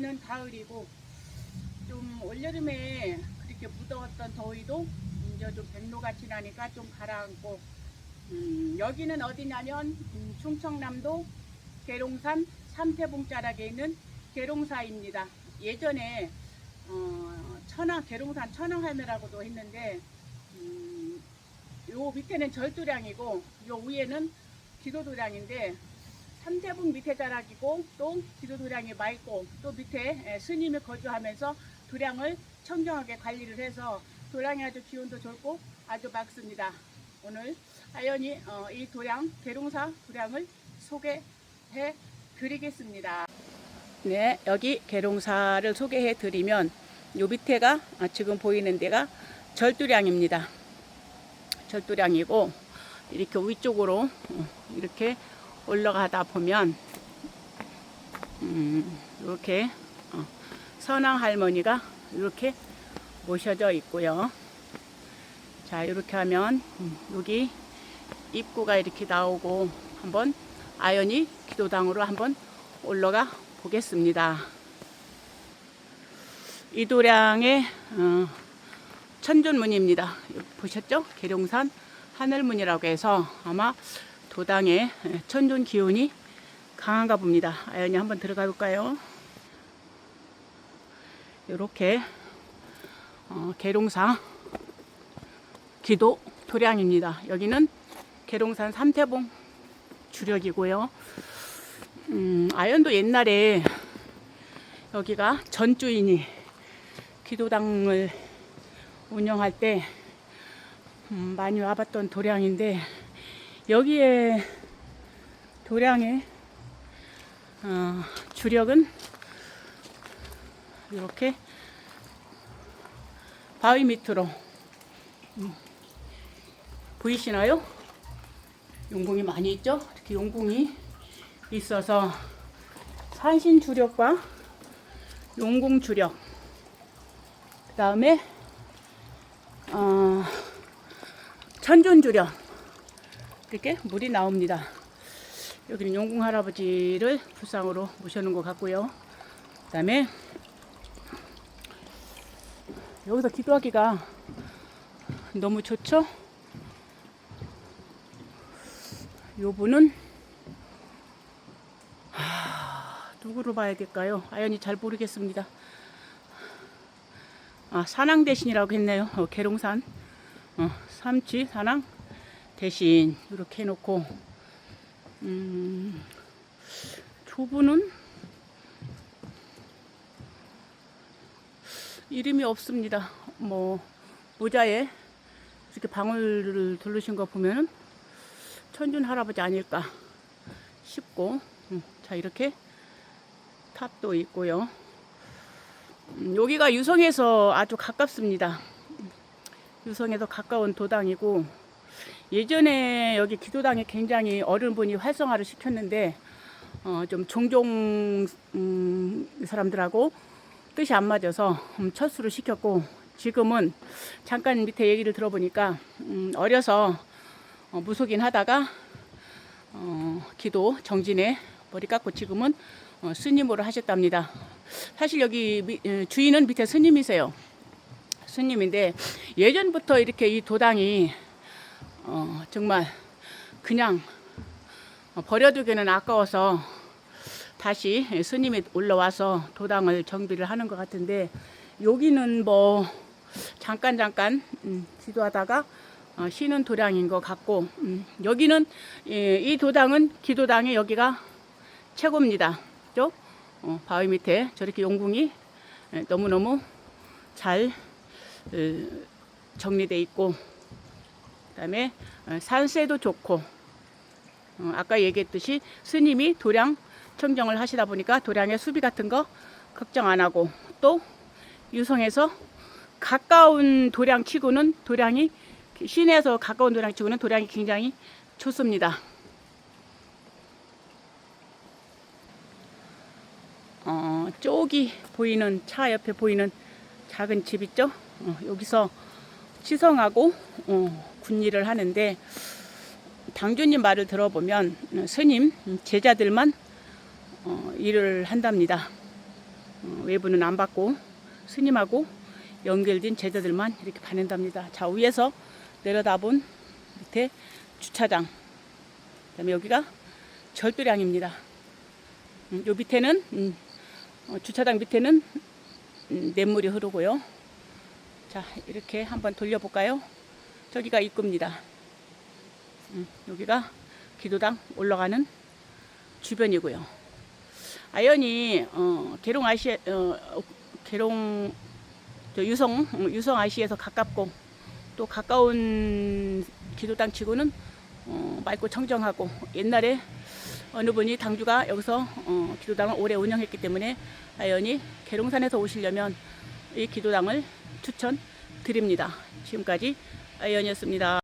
이제는 가을이고 좀 올여름에 그렇게 무더웠던 더위도 이제 좀 백로같이 나니까 좀 가라앉고 음, 여기는 어디냐면 음, 충청남도 계룡산 삼태봉 자락에 있는 계룡사입니다. 예전에 어, 천왕 계룡산 천왕할매라고도 했는데 음, 요 밑에는 절도량이고 요 위에는 기도도량인데 삼태봉 밑에 자락이고 또 기도도량이 맑고 또 밑에 에, 스님이 거주하면서 도량을 청정하게 관리를 해서 도량이 아주 기온도 좋고 아주 맑습니다. 오늘 아연이 어, 이 도량 계룡사 도량을 소개해 드리겠습니다. 네, 여기 계룡사를 소개해 드리면 요 밑에가 아, 지금 보이는 데가 절두량입니다. 절두량이고 이렇게 위쪽으로 어, 이렇게 올라가다 보면 음, 이렇게 어, 선왕 할머니가 이렇게 모셔져 있고요. 자 이렇게 하면 음, 여기 입구가 이렇게 나오고 한번 아연이 기도당으로 한번 올라가 보겠습니다. 이도량의 어, 천존문입니다. 보셨죠? 계룡산 하늘문이라고 해서 아마 도당의 천존 기운이 강한가 봅니다. 아연이 한번 들어가 볼까요? 이렇게 어, 계룡사 기도 도량입니다. 여기는 계룡산 삼태봉 주력이고요. 음, 아연도 옛날에 여기가 전주인이 기도당을 운영할 때 음, 많이 와봤던 도량인데 여기에 도량의 어, 주력은 이렇게 바위 밑으로 음, 보이시나요? 용궁이 많이 있죠? 이렇게 용궁이 있어서 산신 주력과 용궁 주력 그 다음에 어, 천존 주력 이렇게 물이 나옵니다. 여기는 용궁 할아버지를 불상으로 모셔놓은 것 같고요. 그 다음에 여기서 기도하기가 너무 좋죠? 요 분은 하, 누구로 봐야 될까요? 아연이 잘 모르겠습니다. 아, 산왕 대신이라고 했네요. 어, 계룡산 어, 삼치 산왕 대신 이렇게 해놓고 음, 두 분은 이름이 없습니다. 뭐 모자에 이렇게 방울을 두르신 거 보면은 천준 할아버지 아닐까 싶고 음, 자 이렇게 탑도 있고요. 음, 여기가 유성에서 아주 가깝습니다. 유성에서 가까운 도당이고 예전에 여기 기도당에 굉장히 어른분이 활성화를 시켰는데 어, 좀 종종 음, 사람들하고 뜻이 안 맞아서 음, 철수를 시켰고 지금은 잠깐 밑에 얘기를 들어보니까 음, 어려서 어, 무속인 하다가 어, 기도 정진에 머리 깎고 지금은 어, 스님으로 하셨답니다. 사실 여기 미, 에, 주인은 밑에 스님이세요. 스님인데 예전부터 이렇게 이 도당이 어, 정말 그냥 어, 버려두기는 아까워서 다시 스님이 올라와서 도당을 정비를 하는 것 같은데 여기는 뭐 잠깐 잠깐 음, 기도하다가 어, 쉬는 도량인 것 같고 음, 여기는 예, 이 도당은 기도당이 여기가 최고입니다. 죠? 어, 바위 밑에 저렇게 용궁이 예, 너무너무 잘 어, 정리돼 있고 그다음에 어, 산세도 좋고 어, 아까 얘기했듯이 스님이 도량 청정을 하시다 보니까 도량의 수비 같은 거 걱정 안 하고 또 유성에서 가까운 도량 치고는 도량이 시내에서 가까운 도량 치고는 도량이 굉장히 좋습니다. 어, 쪽이 보이는 차 옆에 보이는 작은 집 있죠? 어, 여기서 치성하고 어, 군일을 하는데 당주님 말을 들어보면 스님 제자들만 어, 일을 한답니다. 어, 외부는 안 받고 스님하고 연결된 제자들만 이렇게 받는답니다. 자 위에서 내려다본 밑에 주차장. 그다음에 여기가 절도량입니다. 음, 요 밑에는 음, 어, 주차장 밑에는 음, 냇물이 흐르고요. 자 이렇게 한번 돌려볼까요? 저기가 입구입니다. 음, 여기가 기도당 올라가는 주변이고요. 아연이 어, 계룡 아시 어, 어, 계룡 저 유성 어, 유성 아시에서 가깝고 또 가까운 기도당 치고는 어, 맑고 청정하고 옛날에 어느 분이 당주가 여기서 어, 기도당을 오래 운영했기 때문에 아연이 계룡산에서 오시려면 이 기도당을 추천드립니다. 지금까지 아연이었습니다.